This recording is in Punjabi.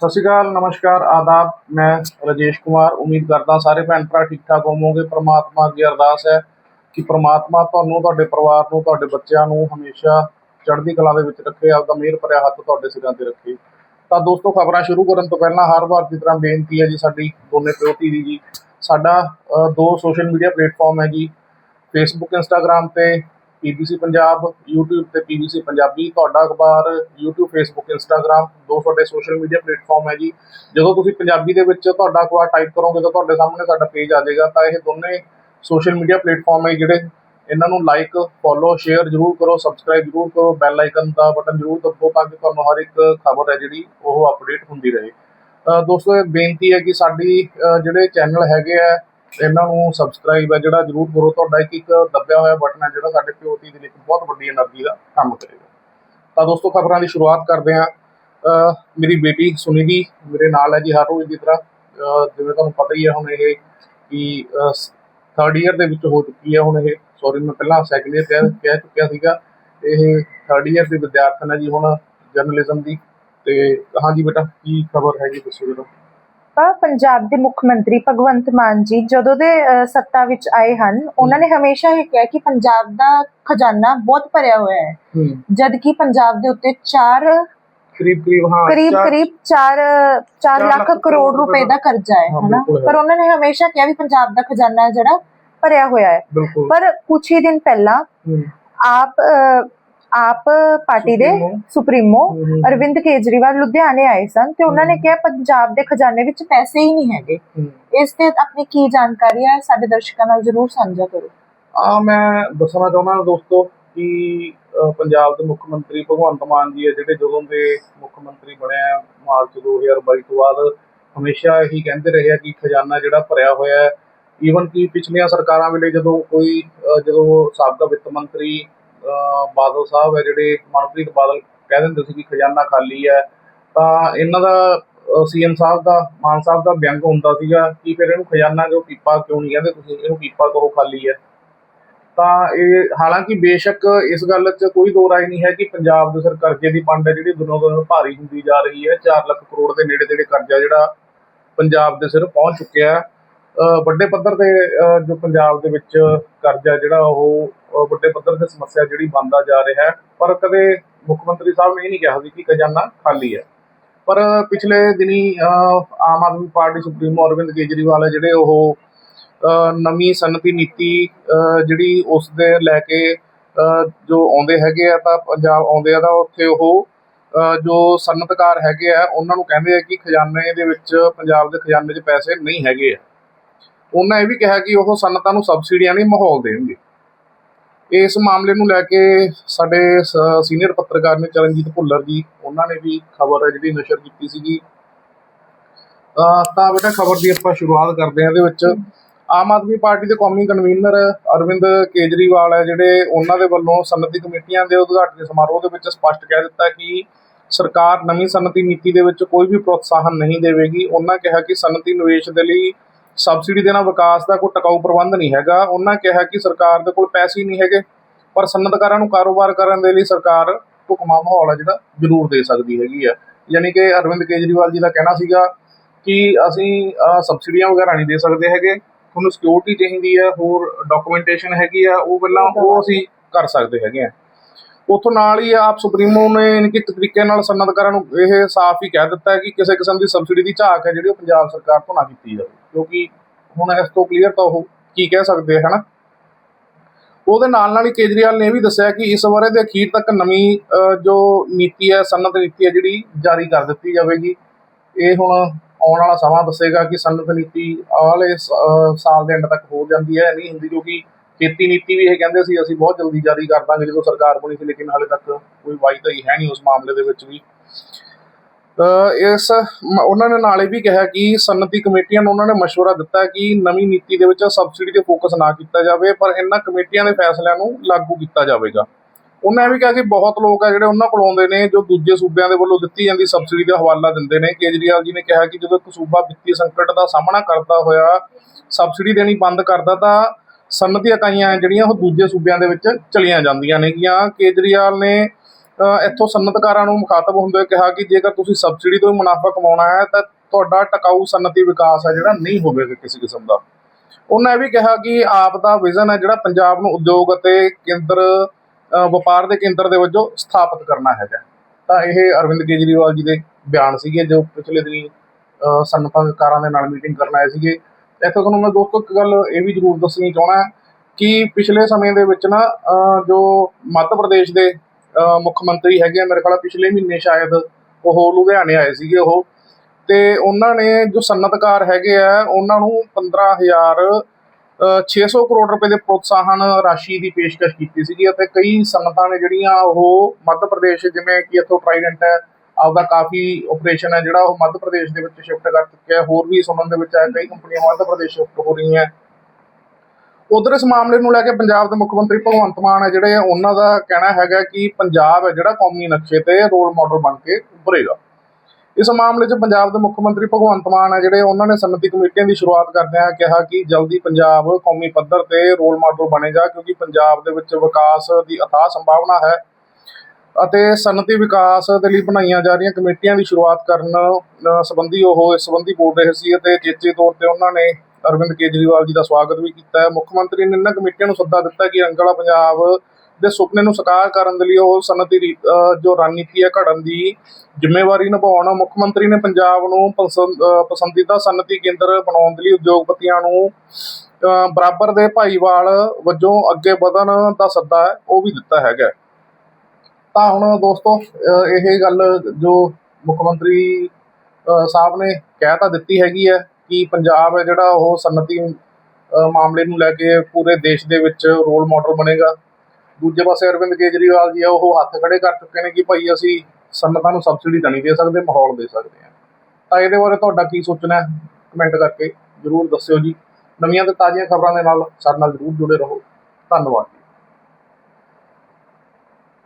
ਸਤਿ ਸ਼੍ਰੀ ਅਕਾਲ, ਨਮਸਕਾਰ, ਆਦਾਬ। ਮੈਂ ਰਜੇਸ਼ ਕੁਮਾਰ। ਉਮੀਦ ਕਰਦਾ ਸਾਰੇ ਭੈਣ ਭਰਾ ਠੀਕ ਠਾਕ ਹੋਵੋਗੇ। ਪ੍ਰਮਾਤਮਾ ਅੱਗੇ ਅਰਦਾਸ ਹੈ ਕਿ ਪ੍ਰਮਾਤਮਾ ਤੁਹਾਨੂੰ, ਤੁਹਾਡੇ ਪਰਿਵਾਰ ਨੂੰ, ਤੁਹਾਡੇ ਬੱਚਿਆਂ ਨੂੰ ਹਮੇਸ਼ਾ ਚੜ੍ਹਦੀ ਕਲਾ ਦੇ ਵਿੱਚ ਰੱਖੇ, ਆਪਦਾ ਮਿਹਰ ਭਰਿਆ ਹੱਥ ਤੁਹਾਡੇ ਸਿਰਾਂ ਤੇ ਰੱਖੇ। ਤਾਂ ਦੋਸਤੋ, ਖਬਰਾਂ ਸ਼ੁਰੂ ਕਰਨ ਤੋਂ ਪਹਿਲਾਂ ਹਰ ਵਾਰ ਦੀ ਤਰ੍ਹਾਂ ਬੇਨਤੀ ਹੈ ਜੀ ਸਾਡੀ, ਦੋਨੇ ਪਿਓ ਧੀ ਜੀ, ਸਾਡਾ ਦੋ ਸੋਸ਼ਲ ਮੀਡੀਆ ਪਲੇਟਫਾਰਮ ਹੈ ਜੀ ਫੇਸਬੁੱਕ ਇੰਸਟਾਗ੍ਰam ਤੇ ਪੀਬੀਸੀ ਪੰਜਾਬ YouTube ਤੇ ਪੀਬੀਸੀ ਪੰਜਾਬੀ ਤੁਹਾਡਾ ਅਖਬਾਰ YouTube Facebook Instagram ਦੋ ਤੁਹਾਡੇ ਸੋਸ਼ਲ ਮੀਡੀਆ ਪਲੇਟਫਾਰਮ ਹੈ ਜੀ। ਜਦੋਂ ਤੁਸੀਂ ਪੰਜਾਬੀ ਦੇ ਵਿੱਚ ਤੁਹਾਡਾ ਅਖਬਾਰ ਟਾਈਪ ਕਰੋਗੇ ਤਾਂ ਤੁਹਾਡੇ ਸਾਹਮਣੇ ਸਾਡਾ ਪੇਜ ਆ ਜਾਏਗਾ। ਤਾਂ ਇਹ ਦੋਨੇ ਸੋਸ਼ਲ ਮੀਡੀਆ ਪਲੇਟਫਾਰਮ ਹੈ ਜਿਹੜੇ ਇਹਨਾਂ ਨੂੰ ਲਾਈਕ ਫੋਲੋ ਸ਼ੇਅਰ ਜਰੂਰ ਕਰੋ ਸਬਸਕ੍ਰਾਈਬ ਜਰੂਰ ਕਰੋ ਬੈਲ ਆਈਕਨ ਦਾ ਬਟਨ ਜਰੂਰ ਦਬਾਓ ਤਾਂ ਕਿ ਤੁਹਾਨੂੰ ਹਰ ਇੱਕ ਖਬਰ ਹੈ ਜਿਹੜੀ ਉਹ ਅਪਡੇਟ ਹੁੰਦੀ ਰਹੇ। ਅ, ਦੋਸਤੋ ਇਹ ਬੇਨਤੀ ਹੈ ਕਿ ਸਾਡੀ ਜਿਹੜੇ ਚੈਨਲ ਹੈਗੇ ਆ ਇਹਨਾਂ ਨੂੰ ਸਬਸਕ੍ਰਾਈਬ ਹੈ, ਜਿਹੜਾ ਜਰੂਰ ਕਰੋ। ਤੁਹਾਡਾ ਇੱਕ ਇੱਕ ਦੱਬਿਆ ਹੋਇਆ ਬਟਨ ਹੈ, ਜਿਹੜਾ ਸਾਡੇ ਪੀਓਟੀ ਦੇ ਲਈ ਬਹੁਤ ਵੱਡੀ એનર્ਜੀ ਦਾ ਕੰਮ ਕਰੇਗਾ। ਤਾਂ ਦੋਸਤੋ, ਖਬਰਾਂ ਦੀ ਸ਼ੁਰੂਆਤ ਕਰਦੇ ਹਾਂ। ਮੇਰੀ ਬੇਟੀ ਸੁਨੀਧੀ ਮੇਰੇ ਨਾਲ ਹੈ ਜੀ, ਹਰ ਰੋਜ਼ ਦੀ ਤਰ੍ਹਾਂ। ਜਿਵੇਂ ਤੁਹਾਨੂੰ ਪਤਾ ਹੀ ਹੈ ਹੁਣ ਇਹ ਕਿ ਥਰਡ ਈਅਰ ਦੇ ਵਿੱਚ ਹੋ ਚੁੱਕੀ ਹੈ ਹੁਣ ਇਹ। ਸੌਰੀ ਮੈਂ ਪਹਿਲਾਂ ਸੈਕੰਡ ਈਅਰ ਕਹਿ ਕਹਿ ਚੁੱਕਿਆ ਸੀਗਾ। ਇਹ ਥਰਡ ਈਅਰ ਦੇ ਵਿਦਿਆਰਥਣ ਹੈ ਜੀ ਹੁਣ ਜਰਨਲਿਜ਼ਮ ਦੀ। ਤੇ ਹਾਂ ਜੀ ਬੇਟਾ, ਕੀ ਖਬਰ ਹੈ ਜੀ ਦੱਸੋ ਤਾਂ ਪੰਜਾਬ ਦੇ ਮੁੱਖ ਮੰਤਰੀ ਭਗਵੰਤ ਮਾਨ ਜੀ ਜਦੋਂ ਦੇ ਸੱਤਾ ਵਿੱਚ ਆਏ ਹਨ ਉਹਨਾਂ ਨੇ ਹਮੇਸ਼ਾ ਇਹ ਕਿਹਾ ਕਿ ਪੰਜਾਬ ਦਾ ਖਜ਼ਾਨਾ ਬਹੁਤ ਭਰਿਆ ਹੋਇਆ ਹੈ। ਜਦ ਕਿ ਪੰਜਾਬ ਦੇ ਉੱਤੇ 4 ਕਰੀਬ ਕਰੀਬ ਹਾਂ ਕਰੀਬ ਚਾਰ- ਕਰੀਬ 4 4 ਲੱਖ ਕਰੋੜ ਰੁਪਏ ਦਾ ਕਰਜ਼ਾ ਹੈ ਹਨਾ। ਪਰ ਉਹਨਾਂ ਨੇ ਹਮੇਸ਼ਾ ਕਿਹਾ ਵੀ ਪੰਜਾਬ ਦਾ ਖਜ਼ਾਨਾ ਜਿਹੜਾ ਭਰਿਆ ਹੋਇਆ ਹੈ। ਪਰ ਕੁਝ ਹੀ ਦਿਨ ਪਹਿਲਾਂ ਆਪ ਆਪ ਪਾਰਟੀ ਦੇ ਸੁਪਰੀਮੋ। ਅਰਵਿੰਦ ਕੇਜਰੀਵਾਲ ਲੁਧਿਆਣੇ ਆਏ ਸਨ ਤੇ ਉਹਨਾਂ ਨੇ ਕਿਹਾ ਪੰਜਾਬ ਦੇ ਖਜ਼ਾਨੇ ਵਿੱਚ ਪੈਸੇ ਹੀ ਨਹੀਂ ਹੈਗੇ। ਇਸ ਤੇ ਆਪਣੀ ਕੀ ਜਾਣਕਾਰੀ ਹੈ? ਸਾਡੇ ਦਰਸ਼ਕਾਂ ਨਾਲ ਜਰੂਰ ਸਾਂਝਾ ਕਰੋ। ਆ ਮੈਂ ਦੱਸਣਾ ਚਾਹੁੰਦਾ ਦੋਸਤੋ ਕਿ ਪੰਜਾਬ ਦੇ ਮੁੱਖ ਮੰਤਰੀ ਭਗਵੰਤ ਮਾਨ ਜੀ ਹੈ ਜਿਹੜੇ ਜਦੋਂ ਦੇ ਮੁੱਖ ਮੰਤਰੀ ਬਣੇ ਆ ਮਾਰਚ 2022 ਤੋਂ ਬਾਅਦ ਹਮੇਸ਼ਾ ਇਹੀ ਕਹਿੰਦੇ ਰਹੇ ਆ ਕਿ ਖਜ਼ਾਨਾ ਜਿਹੜਾ ਭਰਿਆ ਹੋਇਆ ਹੈ ਈਵਨ ਕਿ ਪਿਛਲੀਆਂ ਸਰਕਾਰਾਂ ਵੇਲੇ ਜਦੋਂ ਕੋਈ ਜਦੋਂ ਸਾਬਕਾ ਵਿੱਤ ਮੰਤਰੀ ਬਾਦਲ ਸਾਹਿਬ ਹੈ ਜਿਹੜੇ ਮਨਪ੍ਰੀਤ ਬਾਦਲ ਕਹਿ ਦਿੰਦੇ ਸੀ ਕਿ ਖਜ਼ਾਨਾ ਖਾਲੀ ਹੈ, ਤਾਂ ਇਹਨਾਂ ਦਾ ਸੀਐਮ ਸਾਹਿਬ ਦਾ, ਮਾਨ ਸਾਹਿਬ ਦਾ ਵਿਅੰਗ ਹੁੰਦਾ ਸੀਗਾ ਕਿ ਫਿਰ ਇਹਨੂੰ ਖਜ਼ਾਨਾ ਜੋ ਪੀਪਾ ਕਿਉਂ ਨਹੀਂ ਕਹਿੰਦੇ, ਤੁਸੀਂ ਇਹਨੂੰ ਪੀਪਾ ਕਰੋ, ਖਾਲੀ ਹੈ। ਤਾਂ ਇਹ ਹਾਲਾਂਕਿ ਬੇਸ਼ੱਕ ਇਸ ਗੱਲ 'ਚ ਕੋਈ ਦੋ ਰਾਏ ਨਹੀਂ ਹੈ ਕਿ ਪੰਜਾਬ ਦੇ ਸਿਰ ਕਰਜ਼ੇ ਦੀ ਪੰਡ ਹੈ, ਜਿਹੜੀ ਦਿਨੋਂ ਦਿਨ ਭਾਰੀ ਹੁੰਦੀ ਜਾ ਰਹੀ ਹੈ 4 ਲੱਖ ਕਰੋੜ ਦੇ ਨੇੜੇ ਤੇੜੇ ਕਰਜ਼ਾ ਜਿਹੜਾ ਪੰਜਾਬ ਦੇ ਸਿਰ ਪਹੁੰਚ ਚੁੱਕਿਆ ਹੈ। ਵੱਡੇ ਪੱਧਰ ਤੇ ਜੋ ਪੰਜਾਬ ਦੇ ਵਿੱਚ ਕਰਜ਼ਾ ਜਿਹੜਾ ਉਹ ਵੱਡੇ ਪੱਧਰ ਤੇ ਸਮੱਸਿਆ ਜਿਹੜੀ ਬਣਦਾ ਜਾ ਰਿਹਾ ਹੈ, ਪਰ ਕਦੇ ਮੁੱਖ ਮੰਤਰੀ ਸਾਹਿਬ ਨੇ ਇਹ ਨਹੀਂ ਕਿਹਾ ਸੀ ਕਿ ਖਜ਼ਾਨਾ ਖਾਲੀ ਹੈ। ਪਰ ਪਿਛਲੇ ਦਿਨੀ ਆਮ ਆਦਮੀ ਪਾਰਟੀ ਸੁਪਰੀਮੋ ਅਰਵਿੰਦ ਕੇਜਰੀਵਾਲ ਹੈ ਜਿਹੜੇ ਉਹ ਨਵੀਂ ਸਨਅਤੀ ਨੀਤੀ ਜਿਹੜੀ ਉਸ ਦੇ ਲੈ ਕੇ ਜੋ ਆਉਂਦੇ ਹੈਗੇ ਆ ਤਾਂ ਪੰਜਾਬ ਆਉਂਦੇ ਆ ਤਾਂ ਉੱਥੇ ਉਹ ਜੋ ਸਨਅਤਕਾਰ ਹੈਗੇ ਆ, ਉਹਨਾਂ ਨੂੰ ਕਹਿੰਦੇ ਆ ਕਿ ਖਜ਼ਾਨੇ ਦੇ ਵਿੱਚ, ਪੰਜਾਬ ਦੇ ਖਜ਼ਾਨੇ 'ਚ ਪੈਸੇ ਨਹੀਂ ਹੈਗੇ ਆ। ਉਹਨਾਂ ਇਹ ਵੀ ਕਿਹਾ ਕਿ ਉਹ ਸਨਅਤਾਂ ਨੂੰ ਸਬਸਿਡੀਆਂ ਨਹੀਂ ਮਾਹੌਲ ਦੇਣਗੇ। ਇਸ ਮਾਮਲੇ ਨੂੰ ਲੈ ਕੇ ਸਾਡੇ ਸੀਨੀਅਰ ਪੱਤਰਕਾਰ ਨੇ ਚਰਨਜੀਤ ਭੁੱਲਰ ਜੀ, ਉਹਨਾਂ ਨੇ ਵੀ ਖਬਰ ਹੈ ਜਿਹੜੀ ਨਸ਼ਰ ਕੀਤੀ ਸੀਗੀ। ਤਾਂ ਬੇਟਾ ਖਬਰ ਦੀ ਆਪਾਂ ਸ਼ੁਰੂਆਤ ਕਰਦੇ ਹਾਂ ਇਹਦੇ ਵਿੱਚ। ਆਮ ਆਦਮੀ ਪਾਰਟੀ ਦੇ ਕੌਮੀ ਕਨਵੀਨਰ ਅਰਵਿੰਦ ਕੇਜਰੀਵਾਲ ਹੈ, ਜਿਹੜੇ ਉਹਨਾਂ ਦੇ ਵੱਲੋਂ ਸਨਅਤੀ ਕਮੇਟੀਆਂ ਦੇ ਉਦਘਾਟਨੀ ਸਮਾਰੋਹ ਦੇ ਵਿੱਚ ਸਪਸ਼ਟ ਕਹਿ ਦਿੱਤਾ ਕਿ ਸਰਕਾਰ ਨਵੀਂ ਸਨਅਤੀ ਨੀਤੀ ਦੇ ਵਿੱਚ ਕੋਈ ਵੀ ਪ੍ਰੋਤਸਾਹਨ ਨਹੀਂ ਦੇਵੇਗੀ। ਉਹਨਾਂ ਕਿਹਾ ਕਿ ਸਨਅਤੀ ਨਿਵੇਸ਼ ਦੇ ਲਈ ਸਬਸਿਡੀ ਦੇਣਾ ਵਿਕਾਸ ਦਾ ਕੋਈ ਟਿਕਾਊ ਪ੍ਰਬੰਧ ਨਹੀਂ ਹੈਗਾ। ਉਹਨਾਂ ਕਿਹਾ ਕਿ ਸਰਕਾਰ ਦੇ ਕੋਲ ਪੈਸੇ ਹੀ ਨਹੀਂ ਹੈਗੇ ਪਰ ਸਨਅਤਕਾਰਾਂ ਨੂੰ ਕਾਰੋਬਾਰ ਕਰਨ ਦੇ ਲਈ ਸਰਕਾਰ ਢੁਕਵਾਂ ਮਾਹੌਲ ਹੈ ਜਿਹੜਾ ਜ਼ਰੂਰ ਦੇ ਸਕਦੀ ਹੈਗੀ ਆ। ਯਾਨੀ ਕਿ ਅਰਵਿੰਦ ਕੇਜਰੀਵਾਲ ਜੀ ਦਾ ਕਹਿਣਾ ਸੀਗਾ ਕਿ ਅਸੀਂ ਸਬਸਿਡੀਆਂ ਵਗੈਰਾ ਨਹੀਂ ਦੇ ਸਕਦੇ ਹੈਗੇ। ਤੁਹਾਨੂੰ ਸਿਕਿਉਰਿਟੀ ਚਾਹੀਦੀ ਹੈ ਹੋਰ ਡਾਕੂਮੈਂਟੇਸ਼ਨ ਹੈਗੀ ਆ ਉਹ ਪਹਿਲਾਂ ਉਹ ਅਸੀਂ ਕਰ ਸਕਦੇ ਹੈਗੇ ਆ। ਉਥੋਂ ਨਾਲ ਹੀ ਆਪ ਸੁਪਰੀਮੋ ਨੇ ਯਾਨੀ ਇੱਕ ਤਰੀਕੇ ਨਾਲ ਸਨਅਤਕਾਰਾਂ ਨੂੰ ਇਹ ਸਾਫ਼ ਹੀ ਕਹਿ ਦਿੱਤਾ ਹੈ ਕਿ ਕਿਸੇ ਕਿਸਮ ਦੀ ਸਬਸਿਡੀ ਦੀ ਝਾਕ ਹੈ ਜਿਹੜੀ ਉਹ ਪੰਜਾਬ ਸਰਕਾਰ ਤੋਂ ਨਾ ਕੀਤੀ ਜਾਵੇ। ਕਿਉਂਕਿ ਹੁਣ ਇਸ ਤੋਂ ਕਲੀਅਰ ਤਾਂ ਉਹ ਕੀ ਕਹਿ ਸਕਦੇ ਆ, ਹਨਾ? ਉਹਦੇ ਨਾਲ ਨਾਲ ਹੀ ਕੇਜਰੀਵਾਲ ਨੇ ਇਹ ਵੀ ਦੱਸਿਆ ਕਿ ਇਸ ਬਾਰੇ ਦੇ ਅਖੀਰ ਤੱਕ ਨਵੀਂ ਜੋ ਨੀਤੀ ਹੈ, ਸਨਅਤ ਨੀਤੀ ਹੈ ਜਿਹੜੀ ਜਾਰੀ ਕਰ ਦਿੱਤੀ ਜਾਵੇਗੀ। ਇਹ ਹੁਣ ਆਉਣ ਵਾਲਾ ਸਮਾਂ ਦੱਸੇਗਾ ਕਿ ਸਨਅਤ ਨੀਤੀ ਆਲੇ ਸਾਲ ਦੇ ਐਂਡ ਤੱਕ ਹੋ ਜਾਂਦੀ ਹੈ ਨਹੀਂ ਹੁੰਦੀ, ਕਿਉਂਕਿ ਖੇਤੀ ਨੀਤੀ ਵੀ ਇਹ ਕਹਿੰਦੇ ਸੀ, ਅਸੀਂ ਬਹੁਤ ਜਲਦੀ ਜਾਰੀ ਕਰ ਦਾਂਗੇ ਜਦੋਂ ਸਰਕਾਰ ਬਣੀ ਸੀ, ਲੇਕਿਨ ਹਾਲੇ ਤੱਕ ਕੋਈ ਵਾਅਦਾ ਹੀ ਹੈ ਨਹੀਂ ਉਸ ਮਾਮਲੇ ਦੇ ਵਿੱਚ ਵੀ। ਇਸ ਉਹਨਾਂ ਨੇ ਨਾਲੇ ਵੀ ਕਿਹਾ ਕਿ ਸਨਅਤੀ ਕਮੇਟੀਆਂ ਨੂੰ ਉਹਨਾਂ ਨੇ ਮਸ਼ਵਰਾ ਦਿੱਤਾ ਕਿ ਨਵੀਂ ਨੀਤੀ ਦੇ ਵਿੱਚ ਸਬਸਿਡੀ ਤੇ ਫੋਕਸ ਨਾ ਕੀਤਾ ਜਾਵੇ, ਪਰ ਇਹਨਾਂ ਕਮੇਟੀਆਂ ਦੇ ਫੈਸਲਿਆਂ ਨੂੰ ਲਾਗੂ ਕੀਤਾ ਜਾਵੇਗਾ। ਉਹਨਾਂ ਵੀ ਕਿਹਾ ਕਿ ਬਹੁਤ ਲੋਕ ਆ ਜਿਹੜੇ ਉਹਨਾਂ ਕੋਲ ਆਉਂਦੇ ਨੇ, ਜੋ ਦੂਜੇ ਸੂਬਿਆਂ ਦੇ ਵੱਲੋਂ ਦਿੱਤੀ ਜਾਂਦੀ ਸਬਸਿਡੀ ਦਾ ਹਵਾਲਾ ਦਿੰਦੇ ਨੇ। ਕੇਜਰੀਵਾਲ ਜੀ ਨੇ ਕਿਹਾ ਕਿ ਜਦੋਂ ਇੱਕ ਸੂਬਾ ਵਿੱਤੀ ਸੰਕਟ ਦਾ ਸਾਹਮਣਾ ਕਰਦਾ ਹੋਇਆ, ਸਬਸਿਡੀ ਦੇਣੀ ਬੰਦ ਕਰਦਾ, ਤਾਂ ਸਨਅਤੀ ਇਕਾਈਆਂ ਜਿਹੜੀਆਂ ਉਹ ਦੂਜੇ ਸੂਬਿਆਂ ਦੇ ਵਿੱਚ ਚਲੀਆਂ ਜਾਂਦੀਆਂ ਨੇਗੀਆਂ। ਕੇਜਰੀਵਾਲ ਨੇ ਇੱਥੋਂ ਸਨਅਤਕਾਰਾਂ ਨੂੰ ਮੁਖਾਤਬ ਹੁੰਦੇ ਹੋਏ ਕਿਹਾ ਕਿ ਜੇਕਰ ਤੁਸੀਂ ਸਬਸਿਡੀ ਤੋਂ ਹੀ ਮੁਨਾਫਾ ਕਮਾਉਣਾ ਹੈ, ਤਾਂ ਤੁਹਾਡਾ ਟਿਕਾਊ ਸਨਅਤੀ ਵਿਕਾਸ ਹੈ ਜਿਹੜਾ ਨਹੀਂ ਹੋਵੇਗਾ ਕਿਸੇ ਕਿਸਮ ਦਾ। ਉਹਨਾਂ ਇਹ ਵੀ ਕਿਹਾ ਕਿ ਆਪ ਦਾ ਵਿਜ਼ਨ ਹੈ ਜਿਹੜਾ ਪੰਜਾਬ ਨੂੰ ਉਦਯੋਗ ਅਤੇ ਕੇਂਦਰ ਵਪਾਰ ਦੇ ਕੇਂਦਰ ਦੇ ਵਜੋਂ ਸਥਾਪਿਤ ਕਰਨਾ ਹੈਗਾ। ਤਾਂ ਇਹ ਅਰਵਿੰਦ ਕੇਜਰੀਵਾਲ ਜੀ ਦੇ ਬਿਆਨ ਸੀਗੇ ਜੋ ਪਿਛਲੇ ਦਿਨੀ ਸਨਅਤਕਾਰਾਂ ਦੇ ਨਾਲ ਮੀਟਿੰਗ ਕਰਨ ਆਏ ਸੀਗੇ। ਇੱਥੇ ਤੁਹਾਨੂੰ ਮੈਂ ਦੋਸਤੋ ਇੱਕ ਗੱਲ ਇਹ ਵੀ ਜ਼ਰੂਰ ਦੱਸਣੀ ਚਾਹਣਾ ਕਿ ਪਿਛਲੇ ਸਮੇਂ ਦੇ ਵਿੱਚ ਨਾ ਜੋ ਮੱਧ ਪ੍ਰਦੇਸ਼ ਦੇ ਮੁੱਖ ਮੰਤਰੀ ਹੈਗੇ ਮੇਰੇ ਖਿਆਲ ਪਿਛਲੇ ਮਹੀਨੇ ਸ਼ਾਇਦ ਉਹ ਲੁਧਿਆਣੇ ਆਏ ਸੀਗੇ ਉਹ। ਤੇ ਉਹਨਾਂ ਨੇ ਜੋ ਸਨਅਤਕਾਰ ਹੈਗੇ ਆ, ਉਹਨਾਂ ਨੂੰ 15000 ਅਹ 600 ਕਰੋੜ ਰੁਪਏ ਦੇ ਪ੍ਰੋਤਸਾਹਨ ਰਾਸ਼ੀ ਦੀ ਪੇਸ਼ਕਸ਼ ਕੀਤੀ ਸੀਗੀ। ਅਤੇ ਕਈ ਸਨਅਤਾਂ ਨੇ ਜਿਹੜੀਆਂ ਉਹ ਮੱਧ ਪ੍ਰਦੇਸ਼, ਜਿਵੇਂ ਕਿ ਇੱਥੋਂ ਟ੍ਰਾਈਡੈਂਟ ਹੈ ਆਪਦਾ ਕਾਫੀ ਆਪਰੇਸ਼ਨ ਹੈ ਜਿਹੜਾ ਉਹ ਮੱਧ ਪ੍ਰਦੇਸ਼ ਦੇ ਵਿੱਚ ਸ਼ਿਫਟ ਕਰ ਚੁੱਕਿਆ ਹੈ। ਹੋਰ ਵੀ ਸੁਣਨ ਦੇ ਵਿੱਚ ਆਇਆ ਕਈ ਕੰਪਨੀਆਂ ਮੱਧ ਪ੍ਰਦੇਸ਼ ਸ਼ਿਫਟ ਹੋ ਰਹੀਆਂ ਉਧਰ ਇਸ ਮਾਮਲੇ ਨੂੰ ਲੈ ਕੇ ਪੰਜਾਬ ਦੇ ਮੁੱਖ ਮੰਤਰੀ ਭਗਵੰਤ ਮਾਨ ਹੈ, ਜਿਹੜੇ ਉਹਨਾਂ ਦਾ ਕਹਿਣਾ ਹੈਗਾ ਕਿ ਪੰਜਾਬ ਹੈ ਜਿਹੜਾ ਕੌਮੀ ਨਕਸ਼ੇ ਤੇ ਰੋਲ ਮਾਡਲ ਬਣ ਕੇ ਉੱਭਰੇਗਾ। ਇਸ ਮਾਮਲੇ 'ਚ ਪੰਜਾਬ ਦੇ ਮੁੱਖ ਮੰਤਰੀ ਭਗਵੰਤ ਮਾਨ ਹੈ, ਜਿਹੜੇ ਉਹਨਾਂ ਨੇ ਸਨਅਤੀ ਕਮੇਟੀਆਂ ਦੀ ਸ਼ੁਰੂਆਤ ਕਰਦਿਆਂ ਕਿਹਾ ਕਿ ਜਲਦੀ ਪੰਜਾਬ ਕੌਮੀ ਪੱਧਰ ਤੇ ਰੋਲ ਮਾਡਲ ਬਣੇਗਾ, ਕਿਉਂਕਿ ਪੰਜਾਬ ਦੇ ਵਿੱਚ ਵਿਕਾਸ ਦੀ ਅਥਾਹ ਸੰਭਾਵਨਾ ਹੈ। ਅਤੇ ਸਨਅਤੀ ਵਿਕਾਸ ਦੇ ਲਈ ਬਣਾਈਆਂ ਜਾ ਰਹੀਆਂ ਕਮੇਟੀਆਂ ਦੀ ਸ਼ੁਰੂਆਤ ਕਰਨ ਸੰਬੰਧੀ ਉਹ ਇਸ ਸੰਬੰਧੀ ਬੋਲ ਰਹੇ ਸੀ ਅਤੇ ਚੇਚੇ ਤੌਰ ਤੇ ਉਹਨਾਂ ਨੇ ਅਰਵਿੰਦ ਕੇਜਰੀਵਾਲ ਜੀ ਦਾ ਸਵਾਗਤ ਵੀ ਕੀਤਾ। ਹੈ ਮੁੱਖ ਮੰਤਰੀ ਨੇ ਇਹਨਾਂ ਕਮੇਟੀਆਂ ਨੂੰ ਸੱਦਾ ਦਿੱਤਾ ਕਿ ਰੰਗਲਾ ਪੰਜਾਬ ਦੇ ਸੁਪਨੇ ਨੂੰ ਸਾਕਾਰ ਕਰਨ ਦੇ ਲਈ ਉਹ ਸਨਅਤੀ ਰੀ- ਜੋ ਰਣਨੀਤੀ ਹੈ ਘੜਨ ਦੀ ਜ਼ਿੰਮੇਵਾਰੀ ਨਿਭਾਉਣ, ਮੁੱਖ ਮੰਤਰੀ ਨੇ ਪੰਜਾਬ ਨੂੰ ਪਸੰਦ- ਪਸੰਦੀਦਾ ਸਨਅਤੀ ਕੇਂਦਰ ਬਣਾਉਣ ਦੇ ਲਈ ਉਦਯੋਗਪਤੀਆਂ ਨੂੰ ਬਰਾਬਰ ਦੇ ਭਾਈਵਾਲ ਵਜੋਂ ਅੱਗੇ ਵਧਣ ਦਾ ਸੱਦਾ ਹੈ ਉਹ ਵੀ ਦਿੱਤਾ ਹੈਗਾ। ਤਾਂ ਹੁਣ ਦੋਸਤੋ ਇਹ ਗੱਲ ਜੋ ਮੁੱਖ ਮੰਤਰੀ ਸਾਹਿਬ ਨੇ ਕਹਿ ਤਾਂ ਦਿੱਤੀ ਹੈਗੀ ਹੈ ਕਿ ਪੰਜਾਬ ਹੈ ਜਿਹੜਾ ਉਹ ਸਨਅਤੀ ਮਾਮਲੇ ਨੂੰ ਲੈ ਕੇ ਪੂਰੇ ਦੇਸ਼ ਦੇ ਵਿੱਚ ਰੋਲ ਮਾਡਲ ਬਣੇਗਾ। ਦੂਜੇ ਪਾਸੇ ਅਰਵਿੰਦ ਕੇਜਰੀਵਾਲ ਜੀ ਆ, ਉਹ ਹੱਥ ਖੜੇ ਕਰ ਚੁੱਕੇ ਨੇ ਕਿ ਭਾਈ ਅਸੀਂ ਸਨਅਤਾਂ ਨੂੰ ਸਬਸਿਡੀ ਤਾਂ ਨਹੀਂ ਦੇ ਸਕਦੇ, ਮਾਹੌਲ ਦੇ ਸਕਦੇ ਹਾਂ। ਤਾਂ ਇਹਦੇ ਬਾਰੇ ਤੁਹਾਡਾ ਕੀ ਸੋਚਣਾ ਹੈ? ਕਮੈਂਟ ਕਰਕੇ ਜਰੂਰ ਦੱਸਿਓ ਜੀ। ਨਵੀਆਂ ਤੇ ਤਾਜ਼ੀਆਂ ਖਬਰਾਂ ਦੇ ਨਾਲ ਸਾਡੇ ਨਾਲ ਜਰੂਰ ਜੁੜੇ ਰਹੋ। ਧੰਨਵਾਦ